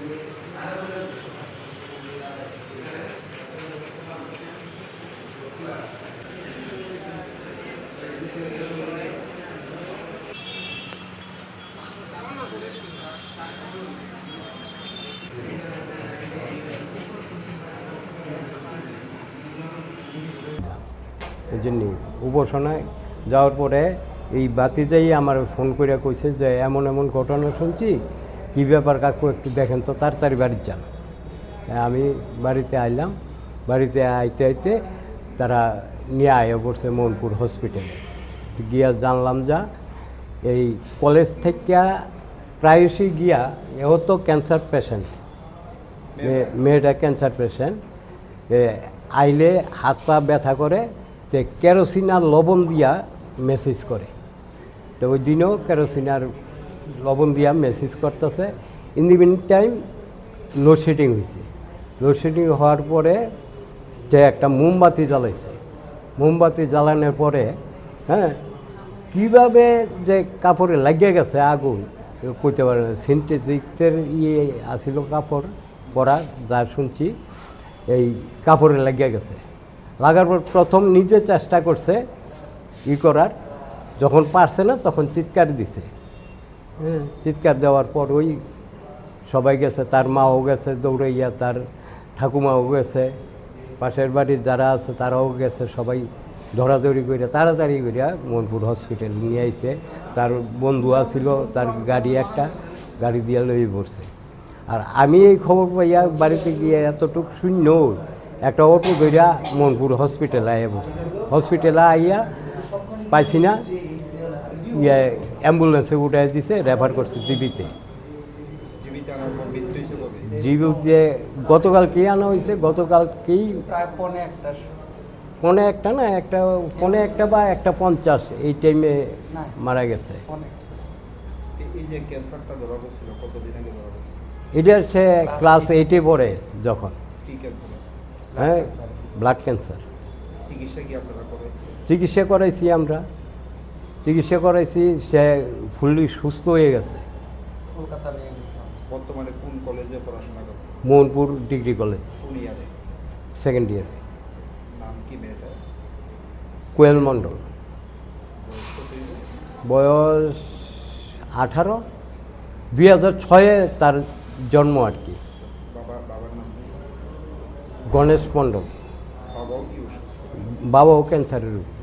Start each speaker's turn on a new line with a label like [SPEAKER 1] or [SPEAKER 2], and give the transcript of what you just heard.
[SPEAKER 1] এই জন্য উপাসনায় যাওয়ার পরে এই বাতিজাই আমার ফোন করে কইছে যে এমন এমন ঘটনা শুনছি কী ব্যাপার কাকু একটু দেখেন তো, তাড়াতাড়ি বাড়ির যান। আমি বাড়িতে আইলাম, বাড়িতে আইতে আইতে তারা নিয়ে আয়া পড়ছে মনপুর হসপিটালে গিয়া জানলাম যা, এই কলেজ থেকে প্রায়শই গিয়া এও তো ক্যান্সার পেশেন্ট মেয়েটা ক্যান্সার পেশেন্ট আইলে হাত পা ব্যথা করে, তে কেরোসিন আর লবণ দিয়া মেসেজ করে। তো ওই দিনও কেরোসিন আর লবণ দিয়া মেসেজ করতেছে। In the mean time load shedding হয়েছে লোডশেডিং হওয়ার পরে যে একটা মোমবাতি জ্বালাইছে। মোমবাতি জ্বালানোর পরে হ্যাঁ কীভাবে যে কাপড়ে লাগিয়ে গেছে আগুন কইতে পারে না। সিনথেটিক্সের ইয়ে আসিল কাপড় পরা, যা শুনছি, এই কাপড়ে লাগিয়ে গেছে। লাগার পর প্রথম নিজে চেষ্টা করছে ই করার। যখন পারছে না, তখন চিৎকার দিছে। চিৎকার দেওয়ার পর ওই সবাই গেছে, তার মাও গেছে দৌড়াইয়া, তার ঠাকুমাও গেছে, পাশের বাড়ির যারা আছে তারাও গেছে, সবাই ধরাধরি করে তাড়াতাড়ি করিয়া মনপুর হসপিটাল নিয়ে আইছে। তার বন্ধু আছিল, তার গাড়ি একটা, গাড়ি দিয়ে লই পড়ছে। আর আমি এই খবর পাইয়া বাড়িতে গিয়ে এতটুক শূন্য, একটা অটো ধরিয়া মনপুর হসপিটালে আইয়া পড়ছে। হসপিটালে আইয়া পাইছি না ইয়ে অ্যাম্বুলেন্সে উঠাই দিছে রেফার করছে জিবিতে।
[SPEAKER 2] জীবিত
[SPEAKER 1] গতকাল কি আনা হয়েছে? গতকালকেই
[SPEAKER 3] প্রায় পৌনে একটা।
[SPEAKER 1] না? একটা পনে একটা বা একটা পঞ্চাশ এই টাইমে মারা গেছে।
[SPEAKER 3] পৌনে
[SPEAKER 2] এই- এই যে ক্যান্সারটা ধরা পড়ছিল কতদিন আগে ধরা পড়ছিল?
[SPEAKER 1] এটা সে ক্লাস এইটে পড়ে যখন।
[SPEAKER 2] কি ক্যান্সার আছে
[SPEAKER 1] হ্যাঁ ব্লাড ক্যান্সার
[SPEAKER 2] চিকিৎসা কি আপনারা করেছিলেন
[SPEAKER 1] চিকিৎসা করাইছি আমরা। চিকিৎসা করাইছি সে ফুললি সুস্থ হয়ে গেছে।
[SPEAKER 3] কলকাতা নিয়ে গেছিলাম।
[SPEAKER 2] বর্তমানে কোন কলেজে পড়াশোনা করেন
[SPEAKER 1] মোহনপুর ডিগ্রি কলেজ।
[SPEAKER 2] কোন ইয়ারে?
[SPEAKER 1] সেকেন্ড ইয়ারে
[SPEAKER 2] নাম কি মেয়েটার
[SPEAKER 1] কোয়েল মণ্ডল।
[SPEAKER 2] বয়স
[SPEAKER 1] আঠারো। দুই হাজার ছয়ে তার জন্ম আর কি।
[SPEAKER 2] বাবা বাবার নাম কি?
[SPEAKER 1] গণেশ মণ্ডল।
[SPEAKER 2] বাবাও
[SPEAKER 1] বাবাও ক্যান্সারের রোগী।